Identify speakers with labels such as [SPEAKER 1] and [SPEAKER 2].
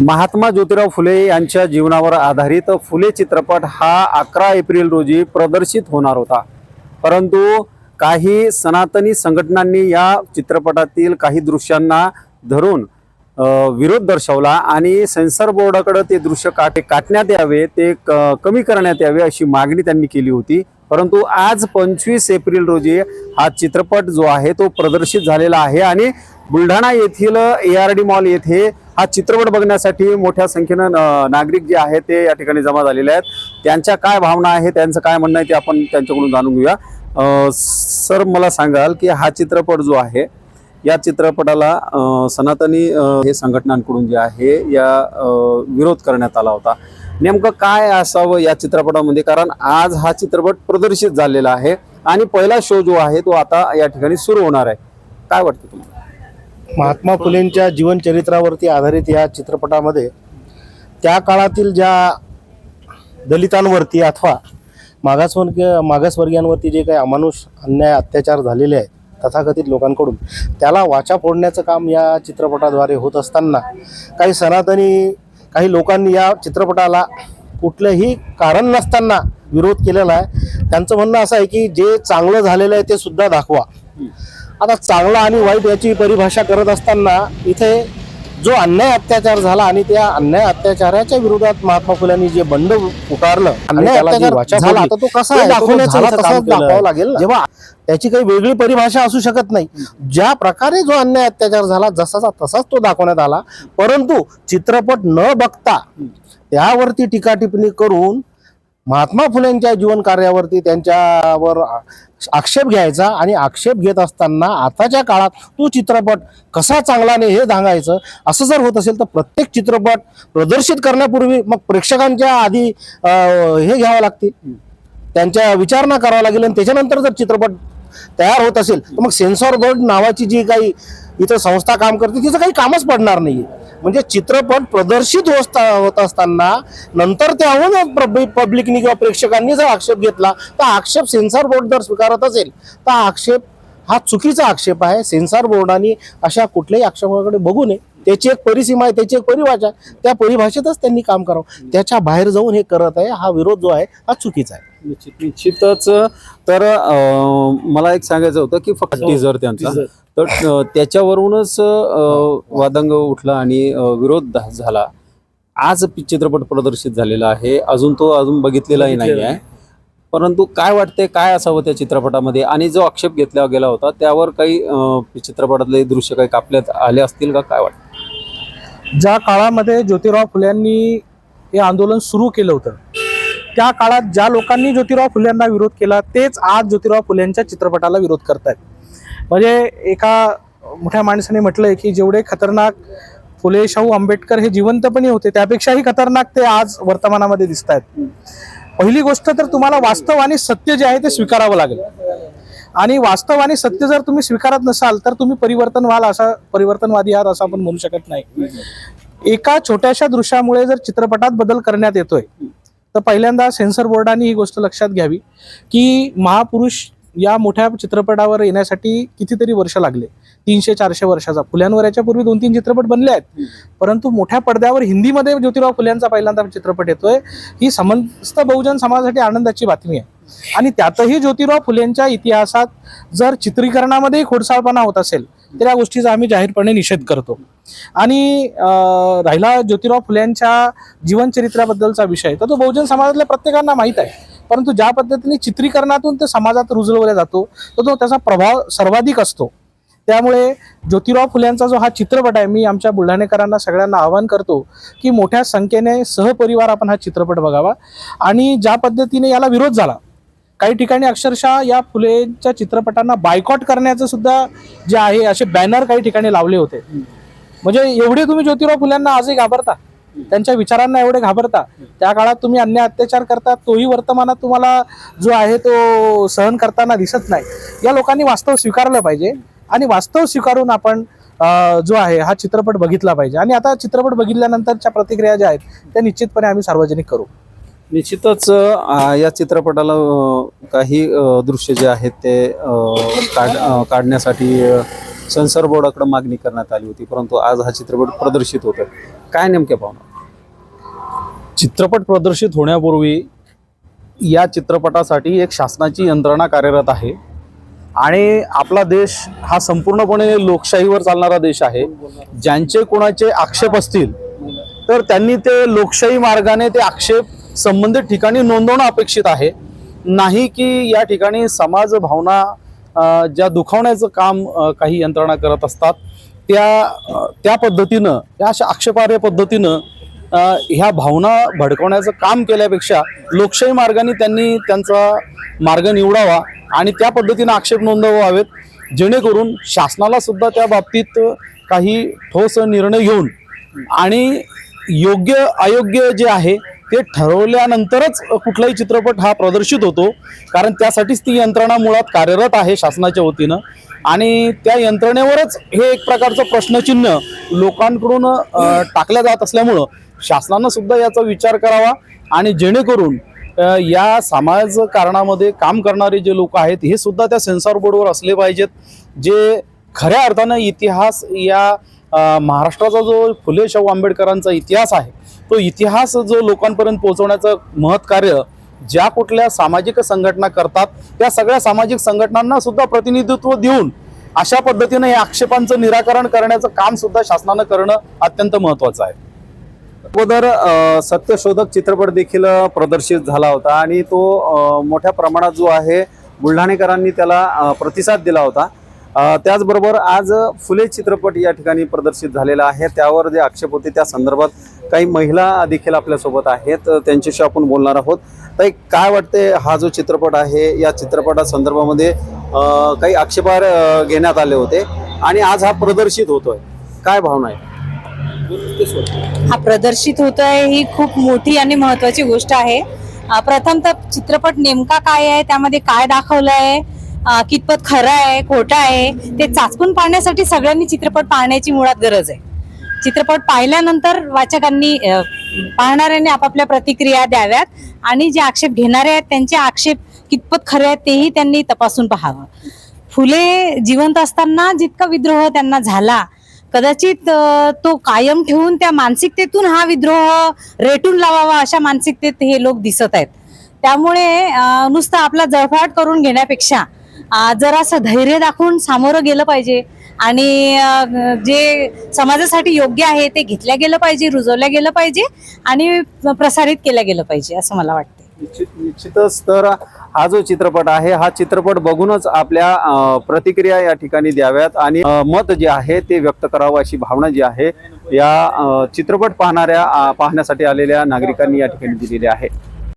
[SPEAKER 1] महात्मा ज्योतिराव फुले यांच्या जीवनावर आधारित फुले चित्रपट हा अकरा एप्रिल रोजी प्रदर्शित होणार होता. परंतु काही सनातनी संघटनांनी या चित्रपटातील काही दृश्यांना धरून विरोध दर्शवला आणि सेन्सर बोर्डाकडे ते दृश्य काटे काटण्यात यावे ते क- कमी करण्यात यावे अशी मागणी त्यांनी केली होती. परंतु आज पंचवीस एप्रिल रोजी हा चित्रपट जो आहे तो प्रदर्शित झालेला आहे आणि बुलढाणा येथील ए आर डी मॉल येथे हा चित्रपट बघण्यासाठी मोठ्या संख्येनं नागरिक जे आहेत ते या ठिकाणी जमा झालेले आहेत. त्यांच्या काय भावना आहे त्यांचं काय म्हणणं आहे ते आपण त्यांच्याकडून जाणून घेऊया. सर मला सांगाल की हा चित्रपट जो आहे या चित्रपटाला सनातनी हे संघटनांकडून जे आहे या विरोध करण्यात आला होता. नेमकं काय असावं या चित्रपटामध्ये? कारण आज हा चित्रपट प्रदर्शित झालेला आहे आणि पहिला शो जो आहे तो आता या ठिकाणी सुरू होणार आहे. काय वाटतं तुम्हाला?
[SPEAKER 2] महात्मा फुलेंच्या जीवनचरित्रावरती आधारित या चित्रपटामध्ये त्या काळातील ज्या दलितांवरती अथवा मागासवर्गीय मागासवर्गीयांवरती जे काही अमानुष अन्याय अत्याचार झालेले आहेत तथाकथित लोकांकडून त्याला वाचा फोडण्याचं काम या चित्रपटाद्वारे होत असताना काही सनातनी काही लोकांनी या चित्रपटाला कुठलंही कारण नसताना विरोध केलेला आहे. त्यांचं म्हणणं असं आहे की जे चांगलं झालेलं आहे ते सुद्धा दाखवा. आता चांगला आणि वाईट याची परिभाषा करत असताना इथे जो अन्याय अत्याचार झाला आणि त्या अन्याय अत्याचाराच्या विरोधात महात्मा फुल्यांनी जे बंड पुकारलं अन्याय अत्याचार झाला आता तो कसा दाखवावा लागेल. जेव्हा त्याची काही वेगळी परिभाषा असू शकत नाही. ज्या प्रकारे जो अन्याय अत्याचार झाला जसाचा तसाच तो दाखवण्यात आला. परंतु चित्रपट न बघता त्यावरती टीका टिप्पणी करून महात्मा फुलेंच्या जीवन कार्यावरती त्यांच्यावर आक्षेप घ्यायचा आणि आक्षेप घेत असताना आताच्या काळात तो चित्रपट कसा चांगला नाही हे सांगायचं असं जर होत असेल तर प्रत्येक चित्रपट प्रदर्शित करण्यापूर्वी मग प्रेक्षकांच्या आधी हे घ्यावं लागतील. त्यांच्या विचारणा करावं लागेल आणि त्याच्यानंतर जर चित्रपट तयार होत असेल तर मग सेन्सॉर बोर्ड नावाची जी काही इथं संस्था काम करते तिचं काही कामच पडणार नाहीये. म्हणजे चित्रपट प्रदर्शित होत होत असताना नंतर त्याहून पब्लिकनी किंवा प्रेक्षकांनी जर आक्षेप घेतला तर आक्षेप सेन्सॉर बोर्ड जर स्वीकारत असेल तर आक्षेप हा चुकीचा आक्षेप आहे. सेन्सॉर बोर्डाने अशा कुठल्याही आक्षेपाकडे बघू नये. त्याची एक परिसीमा आहे त्याची एक परिभाषा आहे. त्या परिभाषेतच त्यांनी काम करावं. त्याच्या बाहेर जाऊन हे करत आहे हा विरोध जो आहे हा चुकीचा आहे.
[SPEAKER 1] निश्चित निश्चितच. तर अं, मला एक सांगायचं होतं की फक्त टीजर त्यांचा. तर अं, त्याच्यावरूनच अं, वादंग उठला आणि अं, विरोध धा- झाला. आज पि- चित्रपट प्रदर्शित झालेला आहे. अजून तो अजून बघितलेलाही नाही. आहे परंतु काय वाटते काय असावं त्या चित्रपटामध्ये? आणि जो आक्षेप घेतला गेला होता त्यावर काही अं, चित्रपटातले दृश्य काही कापल्यात आले असतील का? काय वाटतं
[SPEAKER 3] ज्या काळामध्ये ज्योतिराव फुल्यांनी हे आंदोलन सुरू केलं होतं त्या काळात ज्या लोकांनी ज्योतिराव फुल्यांना विरोध केला तेच आज ज्योतिराव फुल्यांच्या चित्रपटाला विरोध करतायत. म्हणजे एका मोठ्या माणसाने म्हटलंय की जेवढे खतरनाक फुले शाहू आंबेडकर हे जिवंतपणे होते त्यापेक्षाही खतरनाक ते आज वर्तमानामध्ये दिसत आहेत पहिली गोष्ट तर तुम्हाला वास्तव आणि सत्य जे आहे ते स्वीकारावं लागेल. आणि वास्तव आणि सत्य जर तुम्ही स्वीकारत नसाल तर तुम्ही परिवर्तन व्हाल असा परिवर्तनवादी आहात असं आपण म्हणू शकत नाही. एका छोट्याशा दृश्यामुळे जर चित्रपटात बदल करण्यात येतोय तर पहिल्यांदा सेन्सर बोर्डाने ही गोष्ट लक्षात घ्यावी की महापुरुष या मोठ्या चित्रपटावर येण्यासाठी कितीतरी वर्ष लागले. तीनशे चारशे वर्षाचा. फुल्यांवर याच्यापूर्वी दोन तीन चित्रपट बनले आहेत. परंतु मोठ्या पडद्यावर हिंदीमध्ये ज्योतिराव फुल्यांचा पहिल्यांदा चित्रपट येतोय. ही समस्त बहुजन समाजासाठी आनंदाची बातमी आहे. आणि त्यातही ज्योतिराव फुलेंच्या इतिहासात जर चित्रीकरणामध्ये खोडसाळपणा होत असेल तर या गोष्टीचा आम्ही जाहीरपणे निषेध करतो. आणि राहिला ज्योतिराव फुल्यांच्या जीवनचरित्राबद्दलचा विषय तर तो बहुजन समाजातल्या प्रत्येकांना माहीत आहे. परंतु ज्या पद्धतीने चित्रीकरणातून ते समाजात रुजवला जातो तर तो त्याचा प्रभाव सर्वाधिक असतो. त्यामुळे ज्योतिराव फुल्यांचा जो हा चित्रपट आहे मी आमच्या बुलढाणेकरांना सगळ्यांना आवाहन करतो की मोठ्या संख्येने सहपरिवार आपण हा चित्रपट बघावा. आणि ज्या पद्धतीने याला विरोध झाला काही ठिकाणी अक्षरशः या फुलेच्या चित्रपटांना बायकॉट करण्याचं सुद्धा जे आहे असे बॅनर काही ठिकाणी लावले होते. म्हणजे एवढे तुम्ही ज्योतिराव फुल्यांना आजही घाबरता. त्यांच्या विचारांना एवढे घाबरता. त्या काळात तुम्ही अन्याय अत्याचार करता तोही वर्तमानात तुम्हाला जो आहे तो सहन करताना दिसत नाही. या लोकांनी वास्तव स्वीकारलं पाहिजे आणि वास्तव स्वीकारून आपण जो आहे हा चित्रपट बघितला पाहिजे. आणि आता चित्रपट बघितल्यानंतरच्या प्रतिक्रिया ज्या आहेत त्या निश्चितपणे आम्ही सार्वजनिक करू.
[SPEAKER 1] निश्चितच या चित्रपटाला अ, काही अ, दृश्य जे आहेत ते अ, काढ अ, काढण्यासाठी अ, सेन्सर बोर्डाकडे मागणी करण्यात आली होती परंतु आज हा चित्रपट प्रदर्शित होतो काय नेमक्या पाहुणा?
[SPEAKER 4] चित्रपट प्रदर्शित होण्यापूर्वी या चित्रपटासाठी एक शासनाची यंत्रणा कार्यरत आहे आणि आपला देश हा संपूर्णपणे लोकशाहीवर चालणारा देश आहे. ज्यांचे कोणाचे आक्षेप असतील तर त्यांनी ते लोकशाही मार्गाने ते आक्षेप संबंधित ठिकाणी नोंदवणं अपेक्षित आहे. नाही की या ठिकाणी समाज भावना ज्या दुखावण्याचं काम काही यंत्रणा करत असतात त्या त्या पद्धतीनं या अशा आक्षेपार्ह पद्धतीनं ह्या भावना भडकवण्याचं काम केल्यापेक्षा लोकशाही मार्गाने त्यांनी त्यांचा मार्ग निवडावा आणि त्या पद्धतीनं आक्षेप नोंदवावेत जेणेकरून शासनाला सुद्धा त्या बाबतीत काही ठोस निर्णय घेऊन आणि योग्य अयोग्य जे आहे ते ठरवल्यानंतरच कुठलाही चित्रपट हा प्रदर्शित होतो. कारण त्यासाठीच ती यंत्रणा मुळात कार्यरत आहे शासनाच्या वतीनं. आणि त्या यंत्रणेवरच हे एक प्रकारचं प्रश्नचिन्ह लोकांकडून टाकल्या जात असल्यामुळं शासनानं सुद्धा याचा विचार करावा. आणि जेणेकरून या या समाजकारणामध्ये काम करणारे जे लोक आहेत हे सुद्धा त्या सेन्सॉर बोर्डवर असले पाहिजेत. जे खऱ्या अर्थानं इतिहास या महाराष्ट्राचा जो फुले शाहू आंबेडकरांचा इतिहास आहे तो इतिहास जो लोकांपर्यंत पोहोचवण्याचं महत् कार्य ज्या कुठल्या सामाजिक संघटना करतात त्या सगळ्या सामाजिक संघटनांना सुद्धा प्रतिनिधित्व देऊन अशा पद्धतीनं या आक्षेपांचं निराकरण करण्याचं काम सुद्धा शासनानं करणं अत्यंत महत्वाचं आहे.
[SPEAKER 1] अगोदर सत्यशोधक चित्रपट देखील प्रदर्शित झाला होता आणि तो मोठ्या प्रमाणात जो आहे बुलढाणेकरांनी त्याला प्रतिसाद दिला होता. त्याचबरोबर आज फुले चित्रपट या ठिकाणी प्रदर्शित झालेला आहे. त्यावर जे आक्षेप होते त्या संदर्भात काही महिला देखील आपल्यासोबत आहेत. त्यांच्याशी आपण बोलणार आहोत. तर काय वाटते हा जो चित्रपट आहे या चित्रपटा संदर्भामध्ये काही आक्षेपार घेण्यात आले होते आणि आज हा प्रदर्शित होतोय. काय भावना आहे?
[SPEAKER 5] हा प्रदर्शित होत आहे ही खूप मोठी आणि महत्वाची गोष्ट आहे. प्रथम तर चित्रपट नेमका काय आहे त्यामध्ये काय दाखवलं आहे कितपत खरं आहे खोटं आहे ते चाचपून पाहण्यासाठी सगळ्यांनी चित्रपट पाहण्याची मुळात गरज आहे. चित्रपट पाहिल्यानंतर वाचकांनी पाहणाऱ्यांनी आपापल्या प्रतिक्रिया द्याव्यात आणि जे आक्षेप घेणारे आहेत त्यांचे आक्षेप कितपत खरे आहेत तेही त्यांनी तपासून पाहावं. फुले जिवंत असताना जितका विद्रोह त्यांना झाला कदाचित तो कायम ठेवून त्या मानसिकतेतून हा विद्रोह रेटून लावावा अशा मानसिकतेत हे लोक दिसत आहेत. त्यामुळे नुसतं आपला जळफाट करून घेण्यापेक्षा जरासं धैर्य दाखवून सामोरं गेलं पाहिजे. आणि जे समाजासाठी योग्य आहे ते घेतल्या गेलं पाहिजे रुजवल्या गेलं पाहिजे आणि प्रसारित केलं गेलं पाहिजे असं मला वाटतं
[SPEAKER 1] निश्चित निश्चितच तर हा जो चित्रपट आहे हा चित्रपट बघूनच आपल्या प्रतिक्रिया या ठिकाणी द्याव्यात आणि मत जे आहे ते व्यक्त करावं अशी भावना जी आहे या चित्रपट पाहणाऱ्या पाहण्यासाठी आलेल्या नागरिकांनी या ठिकाणी दिलेली आहे.